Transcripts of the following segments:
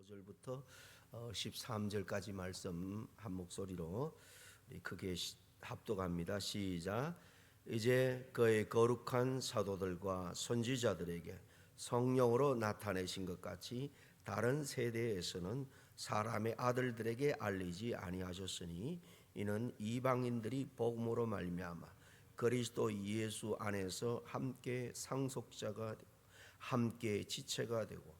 5절부터 13절까지 말씀 한 목소리로 크게 시- 합독합니다. 시작. 이제 그의 거룩한 사도들과 선지자들에게 성령으로 나타내신 것 같이 다른 세대에서는 사람의 아들들에게 알리지 아니하셨으니 이는 이방인들이 복음으로 말미암아 그리스도 예수 안에서 함께 상속자가 함께 지체가 되고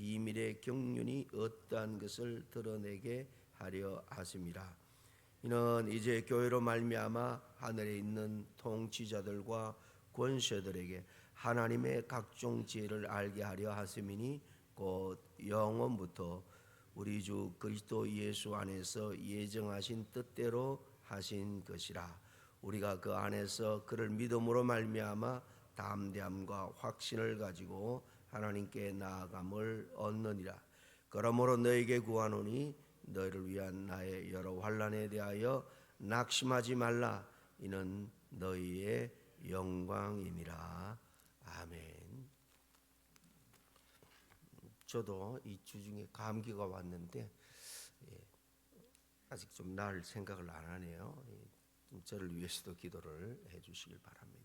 비밀의 경륜이 어떠한 것을 드러내게 하려 하심이라. 이는 이제 교회로 말미암아 하늘에 있는 통치자들과 권세들에게 하나님의 각종 지혜를 알게 하려 하심이니 곧 영원부터 우리 주 그리스도 예수 안에서 예정하신 뜻대로 하신 것이라. 우리가 그 안에서 그를 믿음으로 말미암아 담대함과 확신을 가지고 하나님께 나아감을 얻느니라. 그러므로 너에게 구하노니 너희를 위한 나의 여러 환란에 대하여 낙심하지 말라. 이는 너희의 영광이니라. 아멘. 저도 이 주 중에 감기가 왔는데 예, 아직 좀 나을 생각을 안 하네요. 예, 좀 저를 위해서도 기도를 해주시길 바랍니다.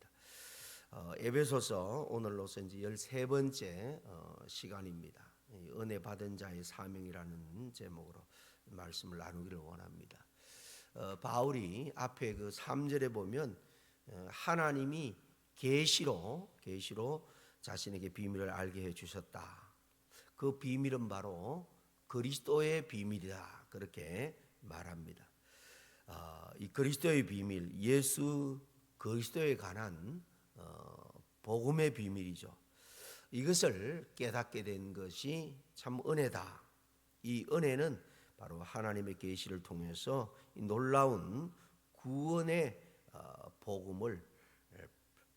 어, 에베소서 오늘로서 이제 13번째 어, 시간입니다. 이 은혜 받은 자의 사명이라는 제목으로 말씀을 나누기를 원합니다. 어, 바울이 앞에 그 3절에 보면 어, 하나님이 계시로 계시로 자신에게 비밀을 알게 해 주셨다. 그 비밀은 바로 그리스도의 비밀이다. 그렇게 말합니다. 어, 이 그리스도의 비밀, 예수 그리스도에 관한 어, 복음의 비밀이죠. 이것을 깨닫게 된 것이 참 은혜다. 이 은혜는 바로 하나님의 계시를 통해서 이 놀라운 구원의 어, 복음을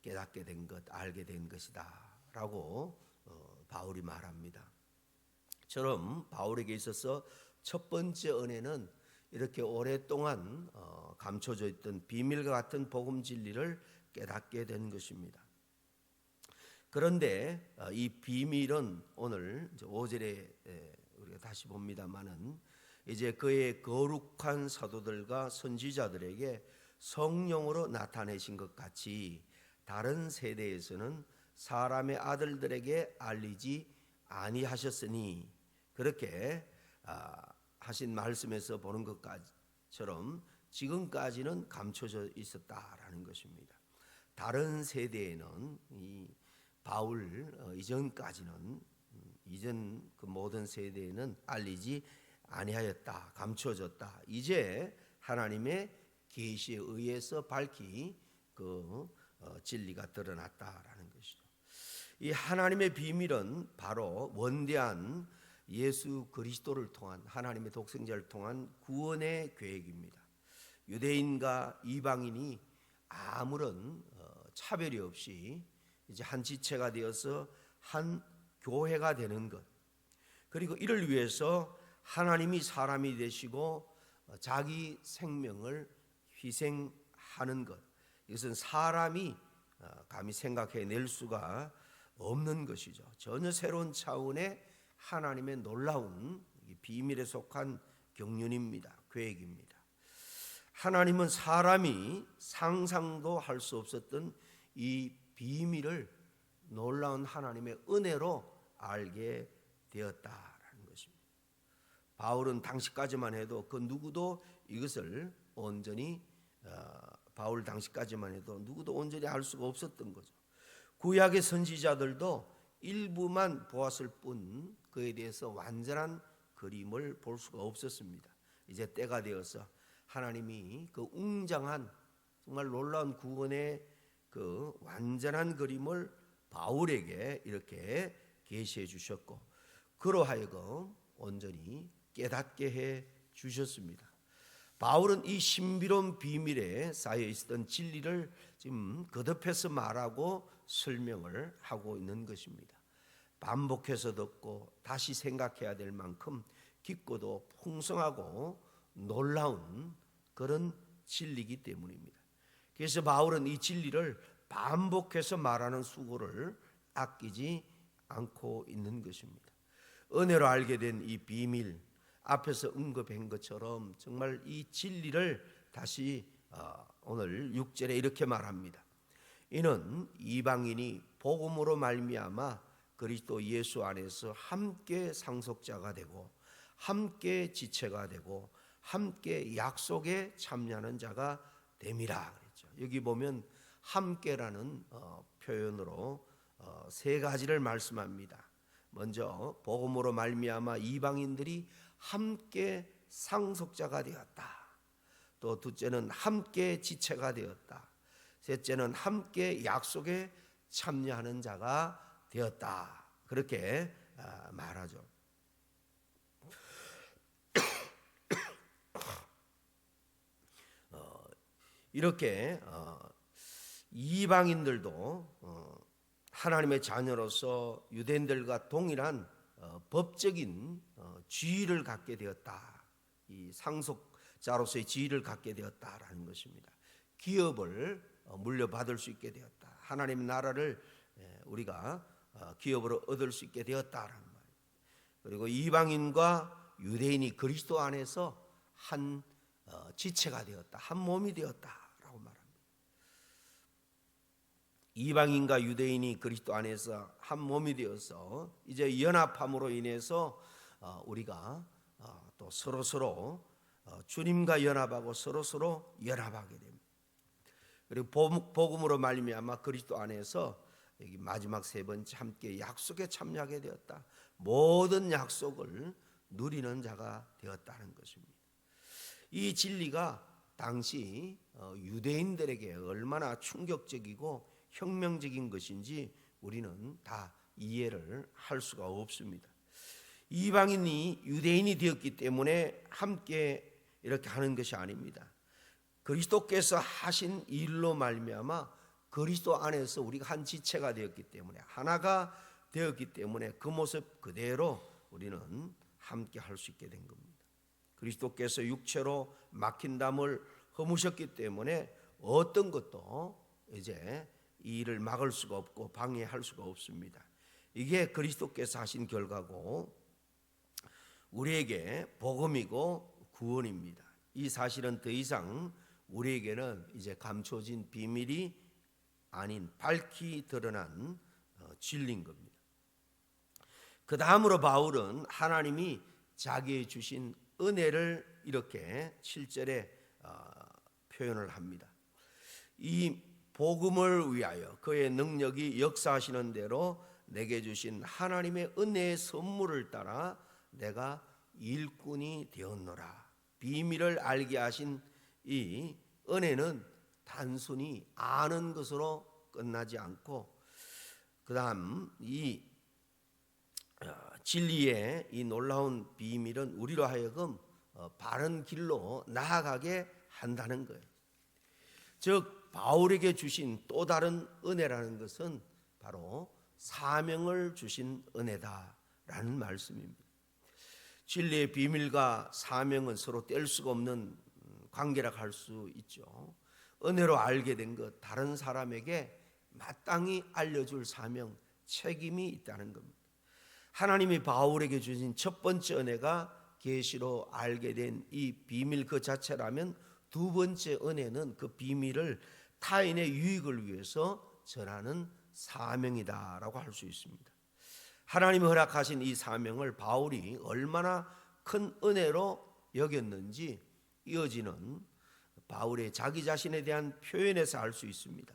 깨닫게 된 것, 알게 된 것이다라고 어, 바울이 말합니다. 처럼 바울에게 있어서 첫 번째 은혜는 이렇게 오랫동안 어, 감춰져 있던 비밀과 같은 복음 진리를 깨닫게 된 것입니다. 그런데 어, 이 비밀은 오늘 5절에 우리가 다시 봅니다만은 이제 그의 거룩한 사도들과 선지자들에게 성령으로 나타내신 것 같이 다른 세대에서는 사람의 아들들에게 알리지 아니하셨으니 그렇게 아, 하신 말씀에서 보는 것처럼 지금까지는 감춰져 있었다라는 것입니다. 다른 세대에는 이 바울 어, 이전까지는 음, 이전 그 모든 세대에는 알리지 아니하였다, 감춰졌다. 이제 하나님의 계시에 의해서 밝히 그 어, 진리가 드러났다라는 것이죠. 이 하나님의 비밀은 바로 원대한 예수 그리스도를 통한 하나님의 독생자를 통한 구원의 계획입니다. 유대인과 이방인이 아무런 어, 차별이 없이 이제 한 지체가 되어서 한 교회가 되는 것. 그리고 이를 위해서 하나님이 사람이 되시고 어, 자기 생명을 희생하는 것. 이것은 사람이 어, 감히 생각해 낼 수가 없는 것이죠. 전혀 새로운 차원의 하나님의 놀라운 비밀에 속한 경륜입니다. 계획입니다. 하나님은 사람이 상상도 할 수 없었던 이 비밀을 놀라운 하나님의 은혜로 알게 되었다라는 것입니다. 바울은 당시까지만 해도 그 누구도 이것을 온전히 어, 바울 당시까지만 해도 누구도 온전히 알 수가 없었던 거죠. 구약의 선지자들도 일부만 보았을 뿐 그에 대해서 완전한 그림을 볼 수가 없었습니다. 이제 때가 되어서 하나님이 그 웅장한 정말 놀라운 구원의 그 완전한 그림을 바울에게 이렇게 계시해 주셨고 그러하여금 온전히 깨닫게 해 주셨습니다. 바울은 이 신비로운 비밀에 쌓여 있었던 진리를 지금 거듭해서 말하고 설명을 하고 있는 것입니다. 반복해서 듣고 다시 생각해야 될 만큼 깊고도 풍성하고 놀라운 그런 진리이기 때문입니다. 그래서 바울은 이 진리를 반복해서 말하는 수고를 아끼지 않고 있는 것입니다. 은혜로 알게 된 이 비밀 앞에서 언급한 것처럼 정말 이 진리를 다시 어, 오늘 6절에 이렇게 말합니다. 이는 이방인이 복음으로 말미암아 그리스도 예수 안에서 함께 상속자가 되고 함께 지체가 되고 함께 약속에 참여하는 자가 됨이라. 여기 보면 함께라는 어, 표현으로 어, 세 가지를 말씀합니다. 먼저 복음으로 말미암아 이방인들이 함께 상속자가 되었다. 또 둘째는 함께 지체가 되었다. 셋째는 함께 약속에 참여하는 자가 되었다. 그렇게 아, 말하죠. 이렇게 어, 이방인들도 어, 하나님의 자녀로서 유대인들과 동일한 어, 법적인 어, 지위를 갖게 되었다. 이 상속자로서의 지위를 갖게 되었다라는 것입니다. 기업을 어, 물려받을 수 있게 되었다. 하나님 나라를 예, 우리가 어, 기업으로 얻을 수 있게 되었다라는 말. 그리고 이방인과 유대인이 그리스도 안에서 한 어, 지체가 되었다. 한 몸이 되었다라고 말합니다. 이방인과 유대인이 그리스도 안에서 한 몸이 되어서 이제 연합함으로 인해서 어, 우리가 어, 또 서로 서로 어, 주님과 연합하고 서로 서로 연합하게 됩니다. 그리고 복- 복음으로 말미암아 그리스도 안에서 여기 마지막 세 번째 함께 약속에 참여하게 되었다. 모든 약속을 누리는 자가 되었다는 것입니다. 이 진리가 당시 어, 유대인들에게 얼마나 충격적이고 혁명적인 것인지 우리는 다 이해를 할 수가 없습니다. 이방인이 유대인이 되었기 때문에 함께 이렇게 하는 것이 아닙니다. 그리스도께서 하신 일로 말미암아 그리스도 안에서 우리가 한 지체가 되었기 때문에 하나가 되었기 때문에 그 모습 그대로 우리는 함께 할 수 있게 된 겁니다. 그리스도께서 육체로 막힌 담을 허무셨기 때문에 어떤 것도 이제 이 일을 막을 수가 없고 방해할 수가 없습니다. 이게 그리스도께서 하신 결과고 우리에게 복음이고 구원입니다. 이 사실은 더 이상 우리에게는 이제 감춰진 비밀이 아닌 밝히 드러난 어, 진리인 겁니다. 그 다음으로 바울은 하나님이 자기의 주신 은혜를 이렇게 7절에 어, 표현을 합니다. 이 복음을 위하여 그의 능력이 역사하시는 대로 내게 주신 하나님의 은혜의 선물을 따라 내가 일꾼이 되었노라. 비밀을 알게 하신 이 은혜는 단순히 아는 것으로 끝나지 않고 그다음 이 어, 진리의 이 놀라운 비밀은 우리로 하여금 어, 바른 길로 나아가게 한다는 거예요. 즉 바울에게 주신 또 다른 은혜라는 것은 바로 사명을 주신 은혜다라는 말씀입니다. 진리의 비밀과 사명은 서로 뗄 수가 없는 관계라 할 수 있죠. 은혜로 알게 된 것 다른 사람에게 마땅히 알려줄 사명 책임이 있다는 겁니다. 하나님이 바울에게 주신 첫 번째 은혜가 계시로 알게 된 이 비밀 그 자체라면 두 번째 은혜는 그 비밀을 타인의 유익을 위해서 전하는 사명이다라고 할 수 있습니다. 하나님이 허락하신 이 사명을 바울이 얼마나 큰 은혜로 여겼는지 이어지는 바울의 자기 자신에 대한 표현에서 알 수 있습니다.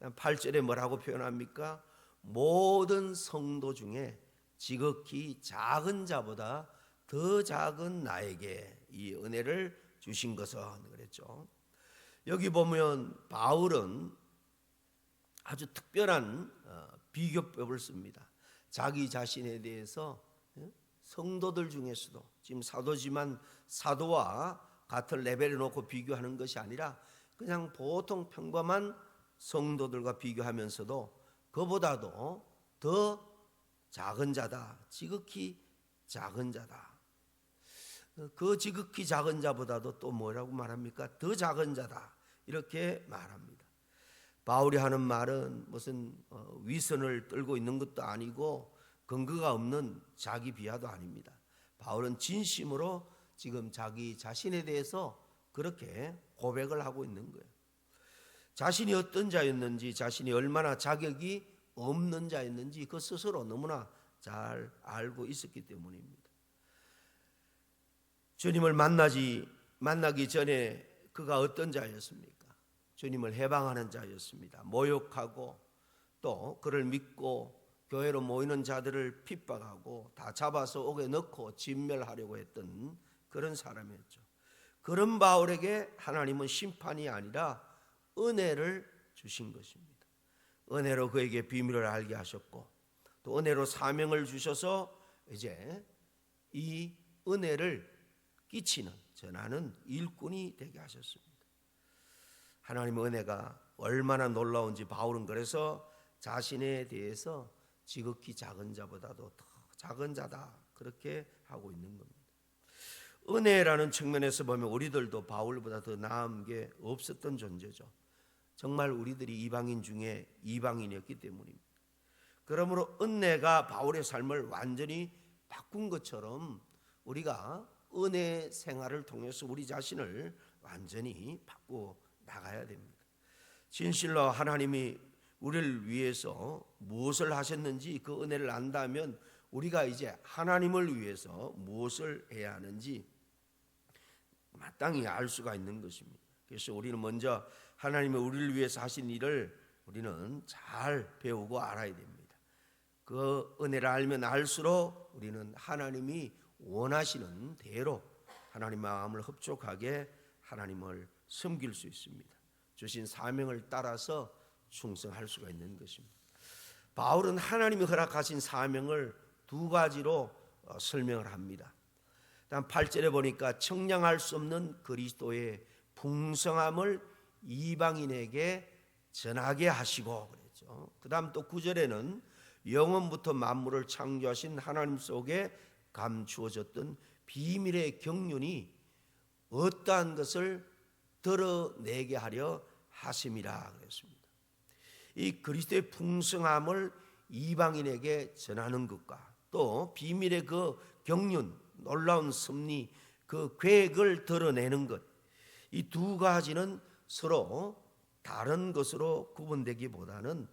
8절에 뭐라고 표현합니까? 모든 성도 중에 지극히 작은 자보다 더 작은 나에게 이 은혜를 주신 것은 그랬죠. 여기 보면 바울은 아주 특별한 어, 비교법을 씁니다. 자기 자신에 대해서 예? 성도들 중에서도 지금 사도지만 사도와 같은 레벨에 놓고 비교하는 것이 아니라 그냥 보통 평범한 성도들과 비교하면서도 그보다도 더 작은 자다. 지극히 작은 자다. 그 지극히 작은 자보다도 또 뭐라고 말합니까? 더 작은 자다. 이렇게 말합니다. 바울이 하는 말은 무슨 어, 위선을 떨고 있는 것도 아니고 근거가 없는 자기 비하도 아닙니다. 바울은 진심으로 지금 자기 자신에 대해서 그렇게 고백을 하고 있는 거예요. 자신이 어떤 자였는지, 자신이 얼마나 자격이 없는 자였는지 그 스스로 너무나 잘 알고 있었기 때문입니다. 주님을 만나지 만나기 전에 그가 어떤 자였습니까? 주님을 해방하는 자였습니다. 모욕하고 또 그를 믿고 교회로 모이는 자들을 핍박하고 다 잡아서 옥에 넣고 진멸하려고 했던 그런 사람이었죠. 그런 바울에게 하나님은 심판이 아니라 은혜를 주신 것입니다. 은혜로 그에게 비밀을 알게 하셨고 또 은혜로 사명을 주셔서 이제 이 은혜를 끼치는 전하는 일꾼이 되게 하셨습니다. 하나님의 은혜가 얼마나 놀라운지 바울은 그래서 자신에 대해서 지극히 작은 자보다도 더 작은 자다 그렇게 하고 있는 겁니다. 은혜라는 측면에서 보면 우리들도 바울보다 더 나은 게 없었던 존재죠. 정말 우리들이 이방인 중에 이방인이었기 때문입니다. 그러므로 은혜가 바울의 삶을 완전히 바꾼 것처럼 우리가 은혜 생활을 통해서 우리 자신을 완전히 바꾸어 나가야 됩니다. 진실로 하나님이 우리를 위해서 무엇을 하셨는지 그 은혜를 안다면 우리가 이제 하나님을 위해서 무엇을 해야 하는지 마땅히 알 수가 있는 것입니다. 그래서 우리는 먼저 하나님의 우리를 위해서 하신 일을 우리는 잘 배우고 알아야 됩니다. 그 은혜를 알면 알수록 우리는 하나님이 원하시는 대로 하나님 마음을 흡족하게 하나님을 섬길 수 있습니다. 주신 사명을 따라서 충성할 수가 있는 것입니다. 바울은 하나님이 허락하신 사명을 두 가지로 어, 설명을 합니다. 다음 8절에 보니까 청량할 수 없는 그리스도의 풍성함을 이방인에게 전하게 하시고 그랬죠. 그다음 또 9절에는 영원부터 만물을 창조하신 하나님 속에 감추어졌던 비밀의 경륜이 어떠한 것을 드러내게 하려 하심이라 그랬습니다. 이 그리스도의 풍성함을 이방인에게 전하는 것과 또 비밀의 그 경륜, 놀라운 섭리, 그 계획을 드러내는 것, 이 두 가지는 서로 다른 것으로 구분되기보다는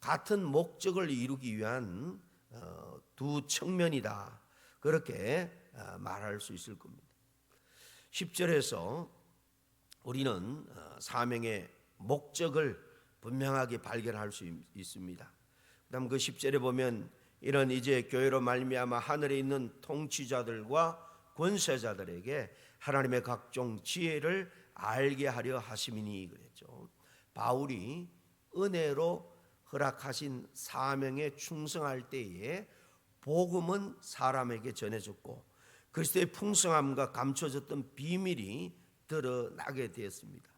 같은 목적을 이루기 위한 어, 두 측면이다. 그렇게 어, 말할 수 있을 겁니다. 10절에서 우리는 어, 사명의 목적을 분명하게 발견할 수 있습니다. 그다음 그 10절에 보면 이런 이제 교회로 말미암아 하늘에 있는 통치자들과 권세자들에게 하나님의 각종 지혜를 알게 하려 하심이니 그랬죠. 바울이 은혜로 허락하신 사명에 충성할 때에 복음은 사람에게 전해졌고 그리스도의 풍성함과 감춰졌던 비밀이 드러나게 되었습니다.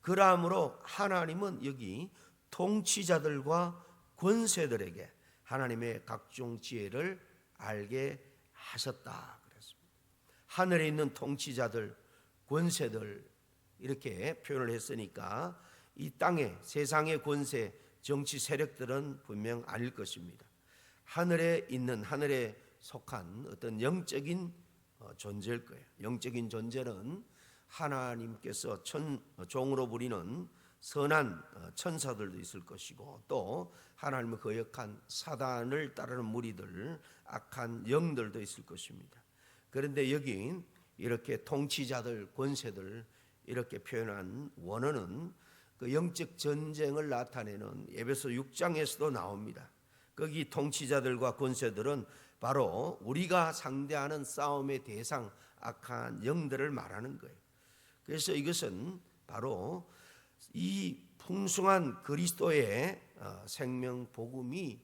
그러므로 하나님은 여기 통치자들과 권세들에게 하나님의 각종 지혜를 알게 하셨다 그랬습니다. 하늘에 있는 통치자들, 권세들 이렇게 표현을 했으니까 이 땅의 세상의 권세, 정치 세력들은 분명 아닐 것입니다. 하늘에 있는 하늘에 속한 어떤 영적인 어, 존재일 거예요. 영적인 존재는 하나님께서 천, 어, 종으로 부리는 선한 어, 천사들도 있을 것이고 또 하나님의 거역한 사단을 따르는 무리들 악한 영들도 있을 것입니다. 그런데 여기 이렇게 통치자들 권세들 이렇게 표현한 원어는 그 영적 전쟁을 나타내는 에베소 6장에서도 나옵니다. 거기 통치자들과 권세들은 바로 우리가 상대하는 싸움의 대상 악한 영들을 말하는 거예요. 그래서 이것은 바로 이 풍성한 그리스도의 어, 생명 복음이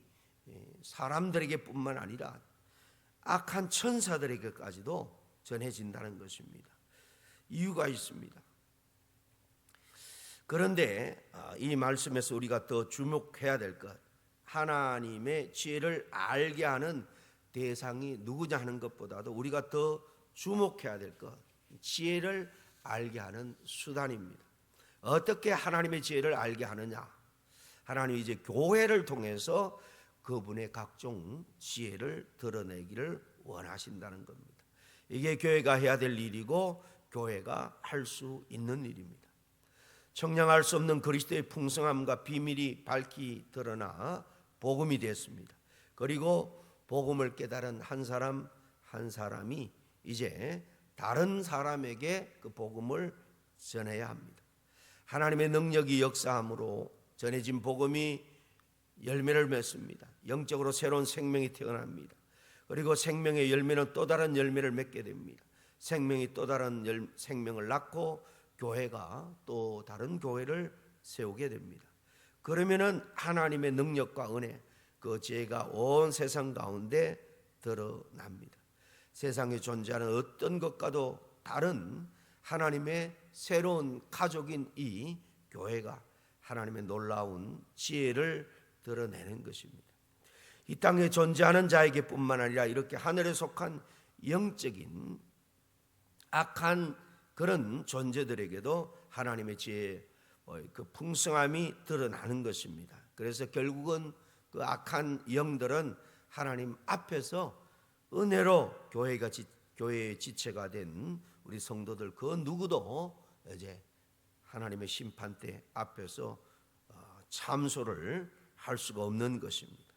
예, 사람들에게뿐만 아니라 악한 천사들에게까지도 전해진다는 것입니다. 이유가 있습니다. 그런데 아, 이 말씀에서 우리가 더 주목해야 될 것, 하나님의 지혜를 알게 하는 대상이 누구냐 하는 것보다도 우리가 더 주목해야 될 것, 지혜를 알게 하는 수단입니다. 어떻게 하나님의 지혜를 알게 하느냐? 하나님이 이제 교회를 통해서 그분의 각종 지혜를 드러내기를 원하신다는 겁니다. 이게 교회가 해야 될 일이고 교회가 할 수 있는 일입니다. 청량할 수 없는 그리스도의 풍성함과 비밀이 밝히 드러나 복음이 됐습니다. 그리고 복음을 깨달은 한 사람 한 사람이 이제 다른 사람에게 그 복음을 전해야 합니다. 하나님의 능력이 역사함으로 전해진 복음이 열매를 맺습니다. 영적으로 새로운 생명이 태어납니다. 그리고 생명의 열매는 또 다른 열매를 맺게 됩니다. 생명이 또 다른 열, 생명을 낳고 교회가 또 다른 교회를 세우게 됩니다. 그러면은 하나님의 능력과 은혜, 그 지혜가 온 세상 가운데 드러납니다. 세상에 존재하는 어떤 것과도 다른 하나님의 새로운 가족인 이 교회가 하나님의 놀라운 지혜를 드러내는 것입니다. 이 땅에 존재하는 자에게뿐만 아니라 이렇게 하늘에 속한 영적인 악한 그런 존재들에게도 하나님의 지혜 그 풍성함이 드러나는 것입니다. 그래서 결국은 그 악한 영들은 하나님 앞에서 은혜로 교회가 지, 교회의 지체가 된 우리 성도들 그 누구도 이제 하나님의 심판대 앞에서 어, 참소를 할 수가 없는 것입니다.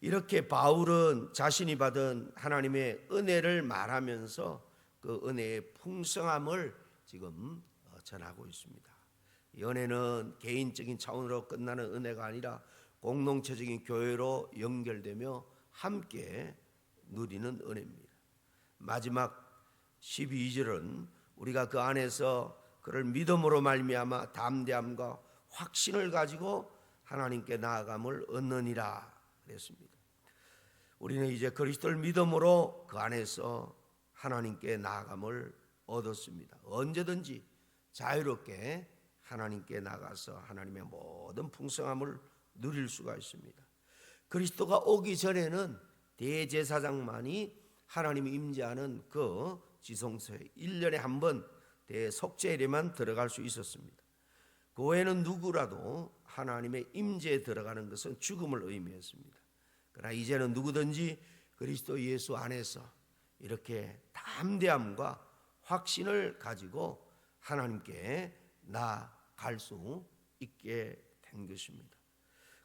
이렇게 바울은 자신이 받은 하나님의 은혜를 말하면서 그 은혜의 풍성함을 지금 어, 전하고 있습니다. 연애는 개인적인 차원으로 끝나는 은혜가 아니라 공동체적인 교회로 연결되며 함께 누리는 은혜입니다. 마지막 12절은 우리가 그 안에서 그를 믿음으로 말미암아 담대함과 확신을 가지고 하나님께 나아감을 얻느니라 그랬습니다. 우리는 이제 그리스도를 믿음으로 그 안에서 하나님께 나아감을 얻었습니다. 언제든지 자유롭게 하나님께 나가서 하나님의 모든 풍성함을 누릴 수가 있습니다. 그리스도가 오기 전에는 대제사장만이 하나님이 임재하는 그 지성소에 1년에 한 번 대속죄에만 들어갈 수 있었습니다. 그 외에는 누구라도 하나님의 임재에 들어가는 것은 죽음을 의미했습니다. 그러나 이제는 누구든지 그리스도 예수 안에서 이렇게 담대함과 확신을 가지고 하나님께 나아갈 수 있게 된 것입니다.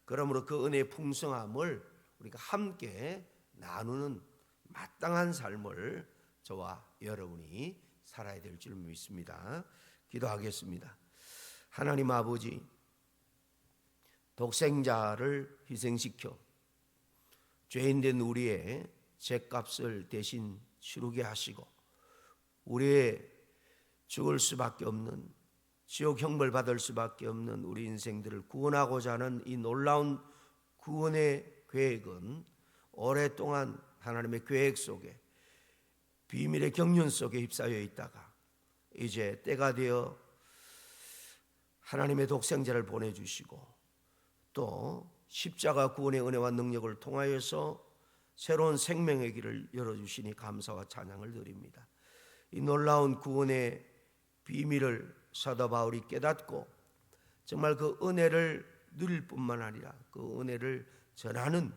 그러므로 그 은혜의 풍성함을 우리가 함께 나누는 마땅한 삶을 저와 여러분이 살아야 될 줄 믿습니다. 기도하겠습니다. 하나님 아버지, 독생자를 희생시켜 죄인 된 우리의 죄값을 대신 치르게 하시고 우리의 죽을 수밖에 없는 지옥 형벌 받을 수밖에 없는 우리 인생들을 구원하고자 하는 이 놀라운 구원의 계획은 오랫동안 하나님의 계획 속에 비밀의 경륜 속에 휩싸여 있다가 이제 때가 되어 하나님의 독생자를 보내주시고 또 십자가 구원의 은혜와 능력을 통하여서 새로운 생명의 길을 열어주시니 감사와 찬양을 드립니다. 이 놀라운 구원의 비밀을 사도 바울이 깨닫고 정말 그 은혜를 누릴 뿐만 아니라 그 은혜를 전하는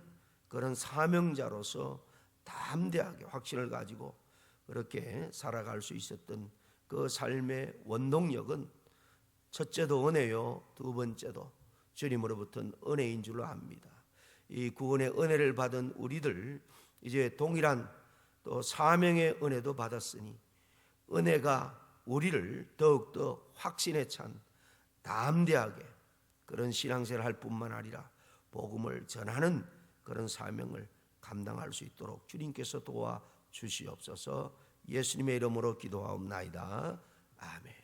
그런 사명자로서 담대하게 확신을 가지고 그렇게 살아갈 수 있었던 그 삶의 원동력은 첫째도 은혜요, 두 번째도 주님으로부터 은혜인 줄로 압니다. 이 구원의 은혜를 받은 우리들 이제 동일한 또 사명의 은혜도 받았으니 은혜가 우리를 더욱더 확신에 찬 담대하게 그런 신앙생활 할 뿐만 아니라 복음을 전하는 그런 사명을 감당할 수 있도록 주님께서 도와 주시옵소서 예수님의 이름으로 기도하옵나이다. 아멘.